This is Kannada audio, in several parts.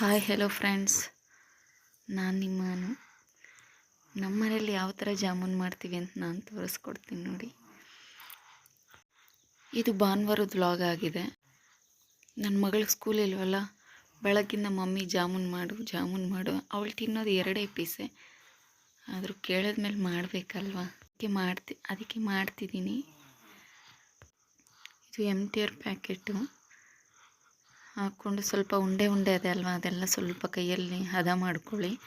ಹಾಯ್ ಹೆಲೋ ಫ್ರೆಂಡ್ಸ್ ನಾನು ನಿಮ್ಮನು. ನಮ್ಮ ಮನೇಲಿ ಯಾವ ಥರ ಜಾಮೂನ್ ಮಾಡ್ತೀವಿ ಅಂತ ನಾನು ತೋರಿಸ್ಕೊಡ್ತೀನಿ ನೋಡಿ. ಇದು ಭಾನುವಾರದ ವ್ಲಾಗ್ ಆಗಿದೆ. ನನ್ನ ಮಗಳಿಗೆ ಸ್ಕೂಲ್ ಇಲ್ವಲ್ಲ? ಬೆಳಗ್ಗಿಂದ ಮಮ್ಮಿ ಜಾಮೂನ್ ಮಾಡು ಜಾಮೂನ್ ಮಾಡು. ಅವಳು ತಿನ್ನೋದು ಎರಡೇ ಪೀಸೆ ಆದರೂ ಕೇಳಿದ್ಮೇಲೆ ಮಾಡಬೇಕಲ್ವಾ? ಅದಕ್ಕೆ ಮಾಡ್ತಿ, ಅದಕ್ಕೆ ಮಾಡ್ತಿದ್ದೀನಿ. ಇದು ಎಂ ಟಿ ಆರ್ ಪ್ಯಾಕೆಟು ಹಾಕ್ಕೊಂಡು ಸ್ವಲ್ಪ ಉಂಡೆ ಉಂಡೆ ಅದೆ ಅಲ್ವಾ? ಅದೆಲ್ಲ ಸ್ವಲ್ಪ ಕೈಯಲ್ಲಿ ಹದ ಮಾಡ್ಕೊಳ್ಳಿ.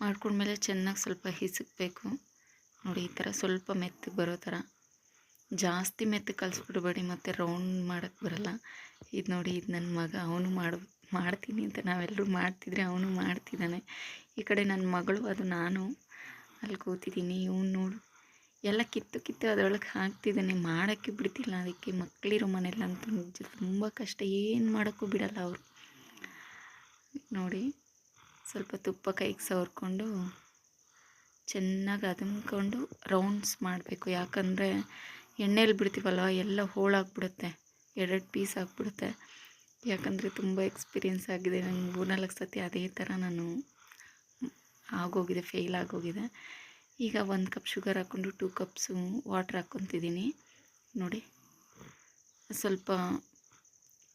ಮಾಡ್ಕೊಂಡ್ಮೇಲೆ ಚೆನ್ನಾಗಿ ಸ್ವಲ್ಪ ಹಿಸುಕಬೇಕು. ನೋಡಿ, ಈ ಥರ ಸ್ವಲ್ಪ ಮೆತ್ತಗೆ ಬರೋ ಥರ. ಜಾಸ್ತಿ ಮೆತ್ತಗೆ ಕಲಿಸ್ಬಿಡ್ಬೇಡಿ, ಮತ್ತು ರೌಂಡ್ ಮಾಡೋಕ್ಕೆ ಬರಲ್ಲ. ಇದು ನೋಡಿ, ಇದು ನನ್ನ ಮಗ, ಅವನು ಮಾಡ, ಮಾಡ್ತೀನಿ ಅಂತ. ನಾವೆಲ್ಲರೂ ಮಾಡ್ತಿದ್ರೆ ಅವನು ಮಾಡ್ತಿದ್ದಾನೆ. ಈ ಕಡೆ ನನ್ನ ಮಗಳು, ಅದು ನಾನು. ಅಲ್ಲಿ ಕೂತಿದ್ದೀನಿ, ಇವನು ನೋಡು. ಎಲ್ಲ ಕಿತ್ತು ಕಿತ್ತು ಅದರೊಳಗೆ ಹಾಕ್ತಿದ್ದಾನೆ, ಮಾಡೋಕ್ಕೆ ಬಿಡ್ತಿಲ್ಲ ಅದಕ್ಕೆ. ಮಕ್ಕಳಿರೋ ಮನೆಯಲ್ಲಂತೂ ನಿಜ ತುಂಬ ಕಷ್ಟ, ಏನು ಮಾಡೋಕ್ಕೂ ಬಿಡಲ್ಲ ಅವರು. ನೋಡಿ, ಸ್ವಲ್ಪ ತುಪ್ಪ ಕೈಗೆ ಸವರ್ಕೊಂಡು ಚೆನ್ನಾಗಿ ಅದನ್ಕೊಂಡು ರೌಂಡ್ಸ್ ಮಾಡಬೇಕು. ಯಾಕಂದರೆ ಎಣ್ಣೆಯಲ್ಲಿ ಬಿಡ್ತೀವಲ್ವ, ಎಲ್ಲ ಹೋಳಾಗ್ಬಿಡುತ್ತೆ ಎರಡೆರಡು ಪೀಸ್ ಆಗಿಬಿಡುತ್ತೆ. ಯಾಕಂದರೆ ತುಂಬ ಎಕ್ಸ್ಪೀರಿಯೆನ್ಸ್ ಆಗಿದೆ. ನಂಗೆ ಮೂರ್ನಾಲ್ಕು ಸತಿ ಅದೇ ಥರ ನಾನು ಆಗೋಗಿದೆ ಫೇಲ್ ಆಗೋಗಿದೆ. ಈಗ ಒಂದು ಕಪ್ ಶುಗರ್ ಹಾಕ್ಕೊಂಡು ಟೂ ಕಪ್ಸು ವಾಟ್ರ್ ಹಾಕ್ಕೊತಿದ್ದೀನಿ ನೋಡಿ, ಸ್ವಲ್ಪ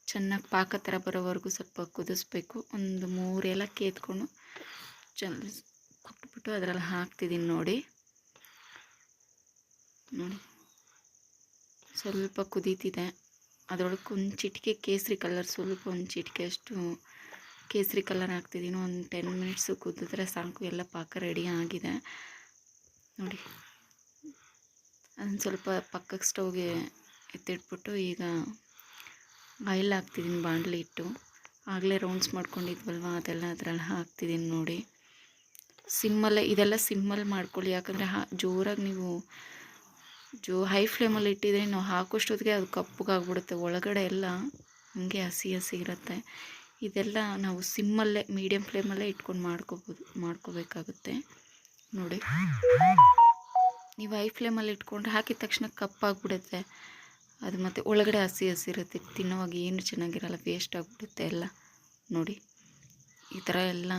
ಚೆನ್ನಾಗಿ ಪಾಕ ಥರ ಬರೋವರೆಗೂ ಸ್ವಲ್ಪ ಕುದಿಸ್ಬೇಕು. ಒಂದು ಮೂರು ಕೇತ್ಕೊಂಡು ಚೆನ್ನ ಕುಟ್ಬಿಟ್ಟು ಅದರಲ್ಲಿ ಹಾಕ್ತಿದ್ದೀನಿ ನೋಡಿ. ನೋಡಿ, ಸ್ವಲ್ಪ ಕುದೀತಿದೆ. ಅದರೊಳಗೆ ಒಂದು ಚಿಟಿಕೆ ಕೇಸರಿ ಕಲರ್ ಸ್ವಲ್ಪ ಒಂದು ಚಿಟಿಕೆ ಅಷ್ಟು ಕೇಸರಿ ಕಲರ್ ಹಾಕ್ತಿದ್ದೀನಿ ಒಂದು ಟೆನ್ ಮಿನಿಟ್ಸು ಕುದಿದ್ರೆ ಸಾಕು, ಎಲ್ಲ ಪಾಕ ರೆಡಿ ಆಗಿದೆ. ನೋಡಿ. ಅದನ್ನು ಸ್ವಲ್ಪ ಪಕ್ಕಕ್ಕೆ ಸ್ಟವ್ಗೆ ಎತ್ತಿಟ್ಬಿಟ್ಟು ಈಗ ಆಯಿಲ್ ಹಾಕ್ತಿದ್ದೀನಿ ಬಾಣಲಿ ಇಟ್ಟು ಆಗಲೇ ರೌಂಡ್ಸ್ ಮಾಡ್ಕೊಂಡಿದ್ವಲ್ವ, ಅದೆಲ್ಲ ಅದರಲ್ಲಿ ಹಾಕ್ತಿದ್ದೀನಿ ನೋಡಿ. ಸಿಮ್ಮಲ್ಲೇ, ಇದೆಲ್ಲ ಸಿಮ್ಮಲ್ಲಿ ಮಾಡ್ಕೊಳ್ಳಿ. ಯಾಕಂದರೆ ಹಾ, ಜೋರಾಗಿ ನೀವು ಜೋ ಹೈ ಫ್ಲೇಮಲ್ಲಿ ಇಟ್ಟಿದ್ರೆ ನಾವು ಹಾಕೋಷ್ಟೊತ್ತಿಗೆ ಅದು ಕಪ್ಪಗಾಗ್ಬಿಡುತ್ತೆ. ಒಳಗಡೆ ಎಲ್ಲ ಹಂಗೆ ಹಸಿ ಹಸಿ ಇರುತ್ತೆ. ಇದೆಲ್ಲ ನಾವು ಸಿಮ್ಮಲ್ಲೇ ಮೀಡಿಯಮ್ ಫ್ಲೇಮಲ್ಲೇ ಇಟ್ಕೊಂಡು ಮಾಡ್ಕೋಬೋದು, ಮಾಡ್ಕೋಬೇಕಾಗುತ್ತೆ. ನೋಡಿ. ನೀವು ಐ ಫ್ಲೇಮಲ್ಲಿ ಇಟ್ಕೊಂಡ್ರೆ ಹಾಕಿದ ತಕ್ಷಣ ಕಪ್ಪಾಗ್ಬಿಡುತ್ತೆ ಅದು ಮತ್ತು ಒಳಗಡೆ ಹಸಿ ಹಸಿರುತ್ತೆ ತಿನ್ನೋವಾಗ ಏನು ಚೆನ್ನಾಗಿರಲ್ಲ ವೇಸ್ಟ್ ಆಗಿಬಿಡುತ್ತೆ ಎಲ್ಲ. ನೋಡಿ. ಈ ಥರ ಎಲ್ಲ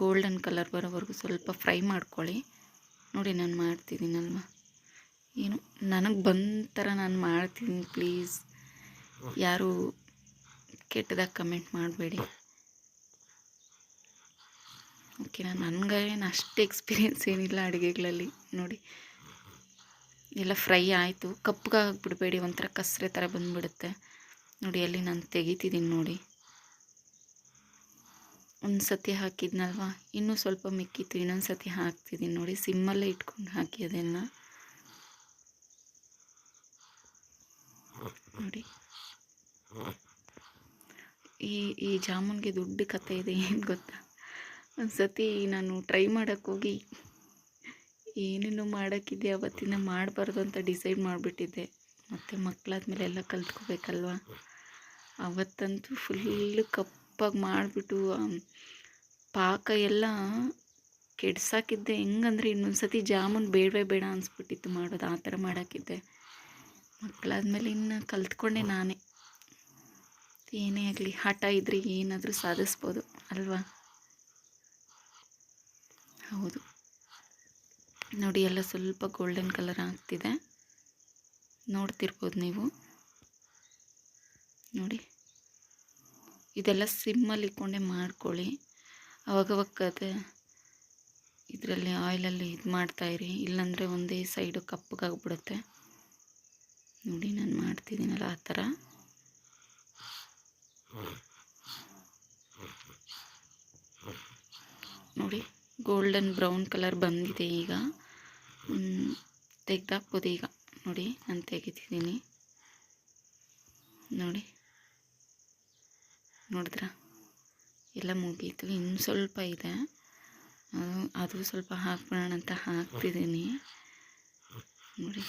ಗೋಲ್ಡನ್ ಕಲರ್ ಬರೋವರೆಗೂ ಸ್ವಲ್ಪ ಫ್ರೈ ಮಾಡ್ಕೊಳ್ಳಿ. ನೋಡಿ ನಾನು ಮಾಡ್ತಿದ್ದೀನಲ್ವ ಏನು, ನನಗೆ ಬಂದ ಥರ ನಾನು ಮಾಡ್ತೀನಿ ಪ್ಲೀಸ್ ಯಾರು ಕೆಟ್ಟದಾಗ ಕಮೆಂಟ್ ಮಾಡಬೇಡಿ. ಓಕೆನಾ ನನಗೇನು ಅಷ್ಟು ಎಕ್ಸ್ಪೀರಿಯೆನ್ಸ್ ಏನಿಲ್ಲ ಅಡುಗೆಗಳಲ್ಲಿ. ನೋಡಿ, ಎಲ್ಲ ಫ್ರೈ ಆಯಿತು. ಕಪ್ಪಗಾಗ್ಬಿಡ್ಬೇಡಿ ಒಂಥರ ಕಸರೆ ಥರ ಬಂದುಬಿಡುತ್ತೆ. ನೋಡಿ, ಅಲ್ಲಿ ನಾನು ತೆಗಿತಿದ್ದೀನಿ ನೋಡಿ. ಒಂದು ಸತಿ ಹಾಕಿದ್ನಲ್ವ? ಇನ್ನೂ ಸ್ವಲ್ಪ ಮಿಕ್ಕಿತ್ತು ಇನ್ನೊಂದು ಸತಿ ಹಾಕ್ತಿದ್ದೀನಿ ನೋಡಿ. ಸಿಮ್ಮಲ್ಲೇ ಇಟ್ಕೊಂಡು ಹಾಕಿ ಅದನ್ನು ನೋಡಿ. ಈ ಈ ಜಾಮೂನ್ಗೆ ದುಡ್ಡು ಕತೆ ಇದೆ, ಏನು ಗೊತ್ತಾ? ಒಂದು ಸತಿ ನಾನು ಟ್ರೈ ಮಾಡೋಕ್ಕೋಗಿ ಏನೇನು ಮಾಡೋಕ್ಕಿದೆ ಅವತ್ತಿನ ಮಾಡಬಾರ್ದು ಅಂತ ಡಿಸೈಡ್ ಮಾಡಿಬಿಟ್ಟಿದ್ದೆ. ಮತ್ತು ಮಕ್ಕಳಾದ್ಮೇಲೆ ಎಲ್ಲ ಕಲ್ತ್ಕೋಬೇಕಲ್ವ? ಅವತ್ತಂತೂ ಫುಲ್ಲು ಕಪ್ಪಾಗಿ ಮಾಡಿಬಿಟ್ಟು ಪಾಕ ಎಲ್ಲ ಕೆಡ್ಸಾಕಿದ್ದೆ. ಹೆಂಗಂದ್ರೆ ಇನ್ನೊಂದು ಸತಿ ಜಾಮೂನ್ ಬೇಡವೇ ಬೇಡ ಅನಿಸ್ಬಿಟ್ಟಿತ್ತು ಮಾಡೋದು, ಆ ಥರ ಮಾಡೋಕ್ಕಿದ್ದೆ. ಮಕ್ಕಳಾದ್ಮೇಲೆ ಇನ್ನು ಕಲ್ತ್ಕೊಂಡೆ ನಾನೇ. ಏನೇ ಆಗಲಿ, ಹಠ ಇದ್ದರೆ ಏನಾದರೂ ಸಾಧಿಸ್ಬೋದು, ಅಲ್ವಾ? ಹೌದು. ನೋಡಿ, ಎಲ್ಲ ಸ್ವಲ್ಪ ಗೋಲ್ಡನ್ ಕಲರ್ ಆಗ್ತಿದೆ. ನೋಡ್ತಿರ್ಬೋದು ನೀವು. ನೋಡಿ. ಇದೆಲ್ಲ ಸಿಮ್ಮಲ್ಲಿ ಇಟ್ಕೊಂಡೆ ಮಾಡ್ಕೊಳ್ಳಿ. ಅವಾಗವಾಗ ಅದೇ ಇದರಲ್ಲಿ ಆಯಿಲಲ್ಲಿ ಇದು ಮಾಡ್ತಾಯಿರಿ ಇಲ್ಲಾಂದರೆ ಒಂದೇ ಸೈಡು ಕಪ್ಪಗಾಗ್ಬಿಡುತ್ತೆ. ನೋಡಿ, ನಾನು ಮಾಡ್ತಿದ್ದೀನಲ್ಲ ಆ ಥರ. ನೋಡಿ. ಗೋಲ್ಡನ್ ಬ್ರೌನ್ ಕಲರ್ ಬಂದಿದೆ ಈಗ. ತೆಗ್ದಾಕ್ಬೋದು ಈಗ. ನೋಡಿ, ನಾನು ತೆಗಿತಿದ್ದೀನಿ. ನೋಡಿ. ನೋಡಿದ್ರ? ಎಲ್ಲ ಮುಗೀತು. ಇನ್ನು ಸ್ವಲ್ಪ ಇದೆ. ಅದು ಸ್ವಲ್ಪ ಹಾಕ್ಬಿಡೋಣ ಅಂತ ಹಾಕ್ತಿದ್ದೀನಿ. ನೋಡಿ.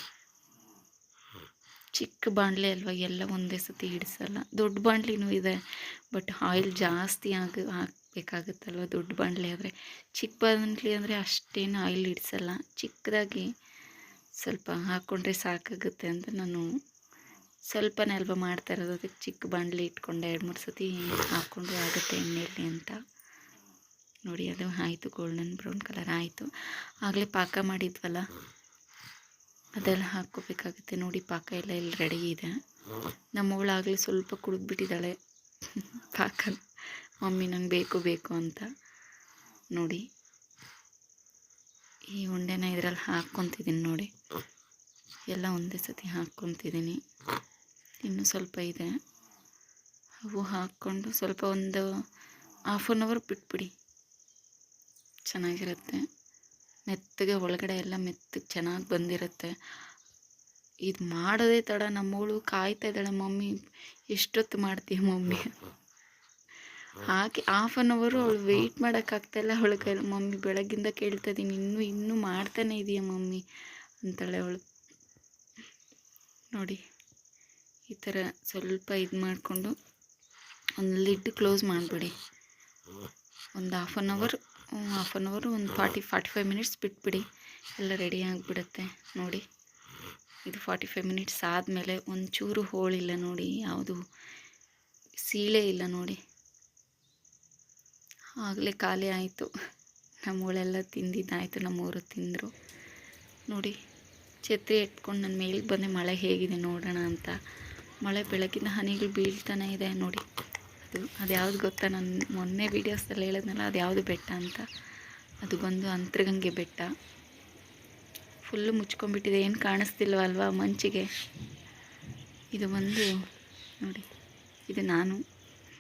ಚಿಕ್ಕ ಬಾಣಲೆ ಅಲ್ವಾ? ಎಲ್ಲ ಒಂದೇ ಸತಿ ಹಿಡಿಸಲ್ಲ. ದೊಡ್ಡ ಬಾಣಲಿನೂ ಇದೆ, ಬಟ್ ಆಯಿಲ್ ಜಾಸ್ತಿ ಆಗ ಹಾಕಬೇಕಾಗುತ್ತಲ್ವ ದೊಡ್ಡ ಬಾಣಲೆ ಆದರೆ? ಚಿಕ್ಕ ಬಾಣಲಿ ಅಂದರೆ ಅಷ್ಟೇನು ಆಯಿಲ್ ಹಿಡಿಸಲ್ಲ ಚಿಕ್ಕದಾಗಿ ಸ್ವಲ್ಪ ಹಾಕ್ಕೊಂಡ್ರೆ ಸಾಕಾಗುತ್ತೆ ಅಂತ ನಾನು ಸ್ವಲ್ಪನೇ ಅಲ್ವ ಮಾಡ್ತಾ ಇರೋದು. ಅದಕ್ಕೆ ಚಿಕ್ಕ ಬಾಣಲಿ ಇಟ್ಕೊಂಡೆ ಎರಡು ಮೂರು ಸತಿ ಹಾಕ್ಕೊಂಡು ಆಗುತ್ತೆ ಎಣ್ಣೆಯಲ್ಲಿ ಅಂತ. ನೋಡಿ, ಅದು ಆಯಿತು. ಗೋಲ್ಡನ್ ಬ್ರೌನ್ ಕಲರ್ ಆಯಿತು. ಆಗಲೇ ಪಾಕ ಮಾಡಿದ್ವಲ್ಲ? ಅದೆಲ್ಲ ಹಾಕ್ಕೋಬೇಕಾಗುತ್ತೆ. ನೋಡಿ, ಪಾಕ ಎಲ್ಲ ಇಲ್ಲಿ ರೆಡಿ ಇದೆ. ನಮ್ಮವಳು ಆಗಲೇ ಸ್ವಲ್ಪ ಕುಡಿದ್ಬಿಟ್ಟಿದ್ದಾಳೆ. ಪಾಕ. ಮಮ್ಮಿ ನಂಗೆ ಬೇಕು ಬೇಕು ಅಂತ ನೋಡಿ. ಈ ಉಂಡೆನ ಇದರಲ್ಲಿ ಹಾಕ್ಕೊತಿದ್ದೀನಿ ನೋಡಿ. ಎಲ್ಲ ಒಂದೇ ಸತಿ ಹಾಕ್ಕೊತಿದ್ದೀನಿ ಇನ್ನೂ ಸ್ವಲ್ಪ ಇದೆ. ಅವು ಹಾಕ್ಕೊಂಡು ಸ್ವಲ್ಪ ಒಂದು ಹಾಫ್ ಆನ್ ಅವರ್ ಬಿಟ್ಬಿಡಿ. ಚೆನ್ನಾಗಿರುತ್ತೆ. ಮೆತ್ತಗೆ ಒಳಗಡೆ ಎಲ್ಲ ಮೆತ್ತಗೆ ಚೆನ್ನಾಗಿ ಬಂದಿರುತ್ತೆ. ಇದು ಮಾಡೋದೇ ತಡ. ನಮ್ಮವಳು ಕಾಯ್ತಾ ಇದ್ದಾಳೆ, ಮಮ್ಮಿ, ಎಷ್ಟೊತ್ತು ಮಾಡ್ತೀಯ ಮಮ್ಮಿ? ಹಾಕಿ ಹಾಫ್ ಆನ್ ಅವರು ಅವಳು ವೆಯ್ಟ್ ಮಾಡೋಕ್ಕಾಗ್ತಾಯಿಲ್ಲ ಅವಳು ಕೈ, ಮಮ್ಮಿ, ಬೆಳಗ್ಗಿಂದ ಕೇಳ್ತಾ ಇದ್ದೀನಿ ಇನ್ನೂ ಇನ್ನೂ ಮಾಡ್ತಾನೆ ಇದೆಯಾ ಮಮ್ಮಿ, ಅಂತಾಳೆ ಅವಳು. ನೋಡಿ, ಈ ಥರ ಸ್ವಲ್ಪ ಇದು ಮಾಡಿಕೊಂಡು ಒಂದು ಲಿಡ್ ಕ್ಲೋಸ್ ಮಾಡಿಬಿಡಿ. ಒಂದು half an hour half an hour ಒಂದು ಫಾರ್ಟಿ ಫಾರ್ಟಿ ಫೈವ್ ಮಿನಿಟ್ಸ್ ಬಿಟ್ಬಿಡಿ. ಎಲ್ಲ ರೆಡಿ ಆಗಿಬಿಡುತ್ತೆ. ನೋಡಿ, ಇದು ಫಾರ್ಟಿ ಫೈವ್ ಮಿನಿಟ್ಸ್ ಆದಮೇಲೆ ಒಂಚೂರು ಹೋಳಿಲ್ಲ ನೋಡಿ, ಯಾವುದು ಸೀಳೆ ಇಲ್ಲ ನೋಡಿ. ಆಗಲೇ ಖಾಲಿ ಆಯಿತು. ನಮ್ಮವಳೆಲ್ಲ ತಿಂದಿದ್ದಾಯಿತು ನಮ್ಮೂರು ತಿಂದರು. ನೋಡಿ, ಛತ್ರಿ ಇಟ್ಕೊಂಡು ನನ್ನ ಮೇಲಿಗೆ ಬಂದೆ, ಮಳೆ ಹೇಗಿದೆ ನೋಡೋಣ ಅಂತ. ಮಳೆ ಬೆಳಗಿನ ಹನಿಗಳು ಬೀಳ್ತಾನೆ ಇದೆ ನೋಡಿ. ಅದು ಅದು ಯಾವ್ದು ಗೊತ್ತಾ? ನಾನು ಮೊನ್ನೆ ವೀಡಿಯೋಸಲ್ಲಿ ಹೇಳಿದ್ನಲ್ಲ, ಅದು ಯಾವುದು ಬೆಟ್ಟ ಅಂತ. ಅದು ಬಂದು ಅಂತರಗಂಗೆ ಬೆಟ್ಟ. ಫುಲ್ಲು ಮುಚ್ಕೊಂಡ್ಬಿಟ್ಟಿದೆ, ಏನು ಕಾಣಿಸ್ತಿಲ್ವ ಅಲ್ವಾ ಮಂಚಿಗೆ? ಇದು ಬಂದು, ನೋಡಿ, ಇದು ನಾನು.